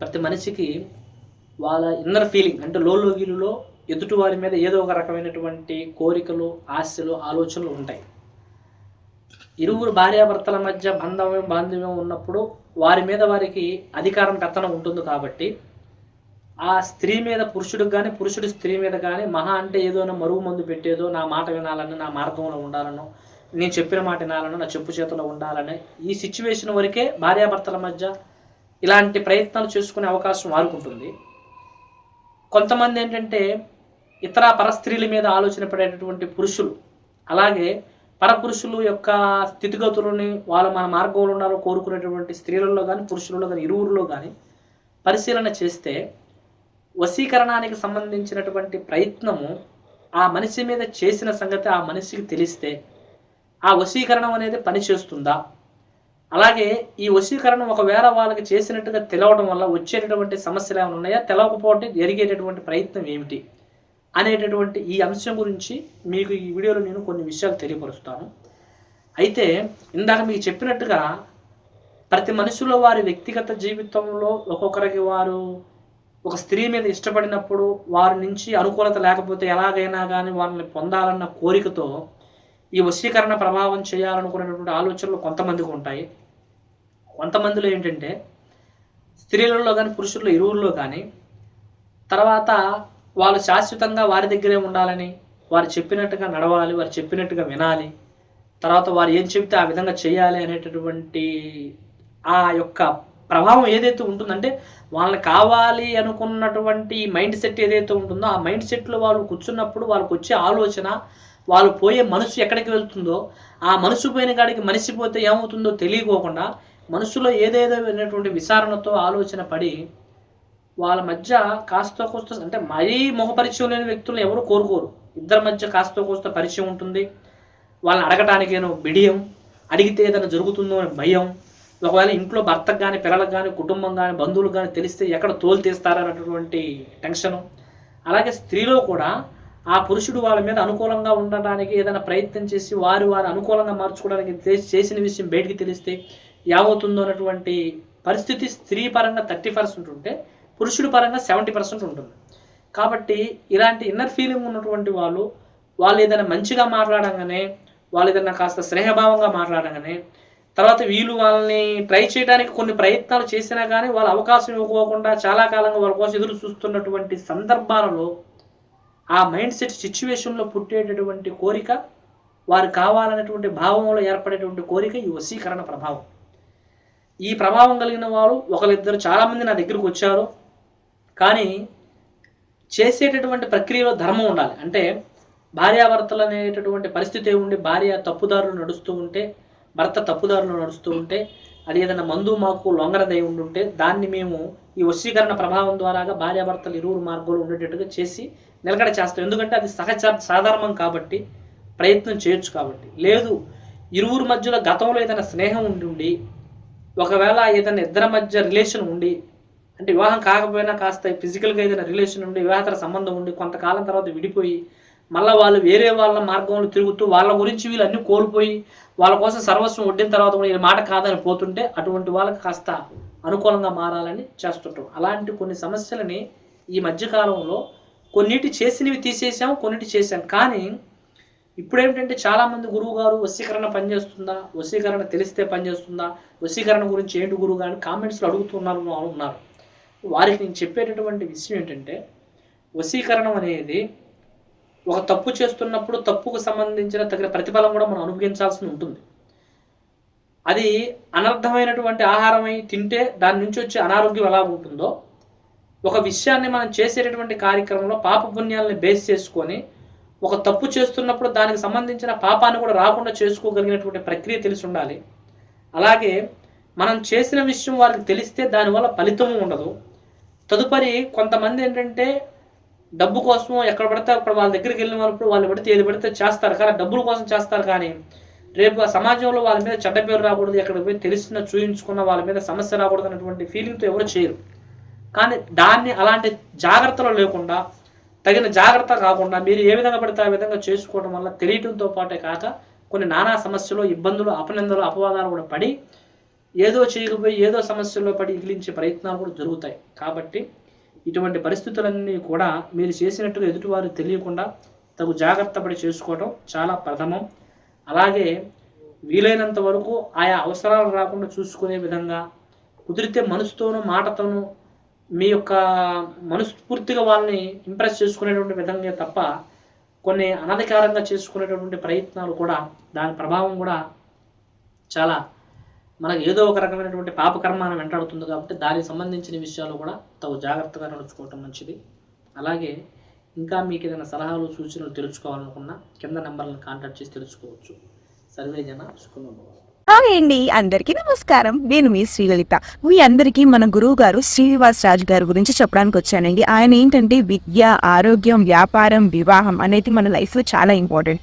ప్రతి మనిషికి వాళ్ళ ఇన్నర్ ఫీలింగ్ అంటే లోలోగిలులో ఎదుటి వారి మీద ఏదో ఒక రకమైనటువంటి కోరికలు ఆశలు ఆలోచనలు ఉంటాయి. ఇరువురు భార్యాభర్తల మధ్య బంధవ్యం బాంధవ్యం ఉన్నప్పుడు వారి మీద వారికి అధికారం పెత్తనం ఉంటుంది కాబట్టి ఆ స్త్రీ మీద పురుషుడికి కానీ పురుషుడు స్త్రీ మీద కానీ మహా అంటే ఏదోనో మరుగు మందు పెట్టేదో నా మాట వినాలని నా మార్గంలో ఉండాలనో నేను చెప్పిన మాట వినాలనో నా చెప్పు చేతిలో ఉండాలని ఈ సిచ్యువేషన్ వరకే భార్యాభర్తల మధ్య ఇలాంటి ప్రయత్నాలు చేసుకునే అవకాశం వారుకుంటుంది. కొంతమంది ఏంటంటే ఇతర పరస్త్రీల మీద ఆలోచన పడేటటువంటి పురుషులు అలాగే పరపురుషులు యొక్క స్థితిగతులని వాళ్ళు మన మార్గంలో ఉన్నారో కోరుకునేటువంటి స్త్రీలలో కానీ పురుషులలో కానీ ఇరువురిలో కానీ పరిశీలన చేస్తే వశీకరణానికి సంబంధించినటువంటి ప్రయత్నము ఆ మనిషి మీద చేసిన సంగతి ఆ మనిషికి తెలిస్తే ఆ వశీకరణం అనేది పనిచేస్తుందా? అలాగే ఈ వశీకరణం ఒకవేళ వాళ్ళకి చేసినట్టుగా తెలవడం వల్ల వచ్చేటటువంటి సమస్యలు ఏమైనా ఉన్నాయా? తెలవకపోతే జరిగేటటువంటి ప్రయత్నం ఏమిటి? అనేటటువంటి ఈ అంశం గురించి మీకు ఈ వీడియోలో నేను కొన్ని విషయాలు తెలియపరుస్తాను. అయితే ఇందాక మీకు చెప్పినట్టుగా ప్రతి మనిషిలో వారి వ్యక్తిగత జీవితంలో ఒక్కొక్కరికి వారు ఒక స్త్రీ మీద ఇష్టపడినప్పుడు వారి నుంచి అనుకూలత లేకపోతే ఎలాగైనా కానీ వాళ్ళని పొందాలన్న కోరికతో ఈ వశీకరణ ప్రభావం చేయాలనుకునేటువంటి ఆలోచనలు కొంతమందికి ఉంటాయి. కొంతమందిలో ఏంటంటే స్త్రీలలో కానీ పురుషుల్లో ఇరువుల్లో కానీ తర్వాత వాళ్ళు శాశ్వతంగా వారి దగ్గరే ఉండాలని వారు చెప్పినట్టుగా నడవాలి వారు చెప్పినట్టుగా వినాలి తర్వాత వారు ఏం చెబితే ఆ విధంగా చేయాలి అనేటటువంటి ఆ యొక్క ప్రభావం ఏదైతే ఉంటుందంటే వాళ్ళని కావాలి అనుకున్నటువంటి మైండ్ సెట్ ఏదైతే ఉంటుందో ఆ మైండ్ సెట్లో వాళ్ళు కూర్చున్నప్పుడు వాళ్ళకి వచ్చే ఆలోచన వాళ్ళు పోయే మనసు ఎక్కడికి వెళ్తుందో ఆ మనసు పోయిన కాడికి మనిషి పోతే ఏమవుతుందో తెలియకోకుండా మనసులో ఏదేదో విన్నటువంటి విచారణతో ఆలోచన పడి వాళ్ళ మధ్య కాస్త కోస్త అంటే మరీ మొహపరిచయం లేని వ్యక్తులు ఎవరు కోరుకోరు. ఇద్దరి మధ్య కాస్త కోస్త పరిచయం ఉంటుంది. వాళ్ళని అడగటానికేనో బిడియం అడిగితే ఏదైనా జరుగుతుందో అని భయం. ఒకవేళ ఇంట్లో భర్తకు కానీ పిల్లలకు కానీ కుటుంబం కానీ బంధువులకు కానీ తెలిస్తే ఎక్కడ తోలు తీస్తారన్నటువంటి టెన్షను. అలాగే స్త్రీలో కూడా ఆ పురుషుడు వాళ్ళ మీద అనుకూలంగా ఉండడానికి ఏదైనా ప్రయత్నం చేసి వారు వారు అనుకూలంగా మార్చుకోవడానికి చేసిన విషయం బయటికి తెలిస్తే ఏమవుతుందో అన్నటువంటి పరిస్థితి స్త్రీ పరంగా థర్టీ పర్సెంట్ ఉంటే పురుషుడి పరంగా సెవెంటీ పర్సెంట్ ఉంటుంది. కాబట్టి ఇలాంటి ఇన్నర్ ఫీలింగ్ ఉన్నటువంటి వాళ్ళు వాళ్ళు ఏదైనా మంచిగా మాట్లాడంగానే వాళ్ళు ఏదైనా కాస్త స్నేహభావంగా మాట్లాడంగానే తర్వాత వీళ్ళు వాళ్ళని ట్రై చేయడానికి కొన్ని ప్రయత్నాలు చేసినా కానీ వాళ్ళ అవకాశం ఇవ్వకోకుండా చాలా కాలంగా వాళ్ళ కోసం ఎదురు చూస్తున్నటువంటి సందర్భాలలో ఆ మైండ్ సెట్ సిచ్యువేషన్లో పుట్టేటటువంటి కోరిక వారు కావాలనేటువంటి భావంలో ఏర్పడేటువంటి కోరిక ఈ వశీకరణ ప్రభావం. ఈ ప్రభావం కలిగిన వారు ఒకరిద్దరు చాలామంది నా దగ్గరకు వచ్చారు. కానీ చేసేటటువంటి ప్రక్రియలో ధర్మం ఉండాలి. అంటే భార్యాభర్తలు అనేటటువంటి పరిస్థితి ఉండి భార్య తప్పుదారులు నడుస్తూ ఉంటే భర్త తప్పుదారులు నడుస్తూ ఉంటే అది ఏదైనా మందు మాకు లొంగరదై ఉండుంటే దాన్ని మేము ఈ వశీకరణ ప్రభావం ద్వారాగా భార్యాభర్తలు ఇరువురు మార్గంలో ఉండేటట్టుగా చేసి నిలకడ చేస్తాం. ఎందుకంటే అది సహజ సాధారణం కాబట్టి ప్రయత్నం చేయొచ్చు కాబట్టి. లేదు ఇరువురు మధ్యలో గతంలో ఏదైనా స్నేహం ఉండి ఉండి ఒకవేళ ఏదైనా ఇద్దరి మధ్య రిలేషన్ ఉండి అంటే వివాహం కాకపోయినా కాస్త ఫిజికల్గా ఏదైనా రిలేషన్ ఉండి వివాహతర సంబంధం ఉండి కొంతకాలం తర్వాత విడిపోయి మళ్ళీ వాళ్ళు వేరే వాళ్ళ మార్గంలో తిరుగుతూ వాళ్ళ గురించి వీళ్ళు అన్ని కోల్పోయి వాళ్ళ కోసం సర్వస్వం వడ్డిన తర్వాత కూడా ఈ మాట కాదని పోతుంటే అటువంటి వాళ్ళకి కాస్త అనుకూలంగా మారాలని చేస్తుంటాం అలాంటి కొన్ని సమస్యలని ఈ మధ్యకాలంలో కొన్నిటి చేసినవి తీసేసాం కొన్నిటి చేసాం కానీ ఇప్పుడు ఏంటంటే చాలామంది గురువు గారు వశీకరణ పనిచేస్తుందా? వశీకరణ తెలిస్తే పనిచేస్తుందా? వశీకరణ గురించి ఏంటి గురువు గారు కామెంట్స్లో అడుగుతున్నారు ఉన్నారు వారికి నేను చెప్పేటటువంటి విషయం ఏంటంటే వశీకరణం అనేది ఒక తప్పు చేస్తున్నప్పుడు తప్పుకు సంబంధించిన తగిన ప్రతిఫలం కూడా మనం అనుభవించాల్సి ఉంటుంది. అది అనర్థమైనటువంటి ఆహారమై తింటే దాని నుంచి వచ్చే అనారోగ్యం ఎలా ఉంటుందో ఒక విషయాన్ని మనం చేసేటటువంటి కార్యక్రమంలో పాప పుణ్యాలని బేస్ చేసుకొని ఒక తప్పు చేస్తున్నప్పుడు దానికి సంబంధించిన పాపాన్ని కూడా రాకుండా చేసుకోగలిగినటువంటి ప్రక్రియ తెలిసి ఉండాలి. అలాగే మనం చేసిన విషయం వారికి తెలిస్తే దానివల్ల ఫలితము ఉండదు. తదుపరి కొంతమంది ఏంటంటే డబ్బు కోసం ఎక్కడ పడితే అక్కడ వాళ్ళ దగ్గరికి వెళ్ళిన వాళ్ళప్పుడు వాళ్ళు పడితే ఏది పడితే చేస్తారు. కానీ డబ్బుల కోసం చేస్తారు కానీ రేపు సమాజంలో వాళ్ళ మీద చెడ్డ పేరు రాకూడదు ఎక్కడికి పోయి తెలిసిన చూయించుకున్న వాళ్ళ మీద సమస్య రాకూడదు అనేటువంటి ఫీలింగ్తో ఎవరు చేయరు. కానీ దాన్ని అలాంటి జాగ్రత్తలు లేకుండా తగిన జాగ్రత్త కాకుండా మీరు ఏ విధంగా పడితే ఆ విధంగా చేసుకోవడం వల్ల తెలియటంతో పాటే కాక కొన్ని నానా సమస్యలు ఇబ్బందులు అపనిందలు అపవాదాలు కూడా పడి ఏదో చేయకపోయి ఏదో సమస్యల్లో పడి ఇగిలించే ప్రయత్నాలు కూడా జరుగుతాయి. కాబట్టి ఇటువంటి పరిస్థితులన్నీ కూడా మీరు చేసినట్టుగా ఎదుటివారు తెలియకుండా తగు జాగ్రత్త పడి చేసుకోవడం చాలా ప్రథమం. అలాగే వీలైనంత వరకు ఆయా అవసరాలు రాకుండా చూసుకునే విధంగా కుదిరితే మనసుతోనూ మాటతోనూ మీ యొక్క మనస్ఫూర్తిగా వాళ్ళని ఇంప్రెస్ చేసుకునేటువంటి విధంగా తప్ప కొన్ని అనధికారంగా చేసుకునేటటువంటి ప్రయత్నాలు కూడా దాని ప్రభావం కూడా చాలా మనకు ఏదో ఒక రకమైనటువంటి పాపకర్మ అని వెంటాడుతుంది కాబట్టి దానికి సంబంధించిన విషయాలు కూడా తగు జాగ్రత్తగా నడుచుకోవటం మంచిది. అలాగే ఇంకా మీకు ఏదైనా సలహాలు సూచనలు తెలుసుకోవాలనుకున్నా కింద నెంబర్లను కాంటాక్ట్ చేసి తెలుసుకోవచ్చు. సర్వే జన హాయ్ అండి అందరికీ నమస్కారం. నేను మీ శ్రీలలిత. మీ అందరికీ మన గురువు గారు శ్రీనివాస్ రాజు గారి గురించి చెప్పడానికి వచ్చానండి. ఆయన ఏంటంటే విద్య ఆరోగ్యం వ్యాపారం వివాహం అనేది మన లైఫ్లో చాలా ఇంపార్టెంట్.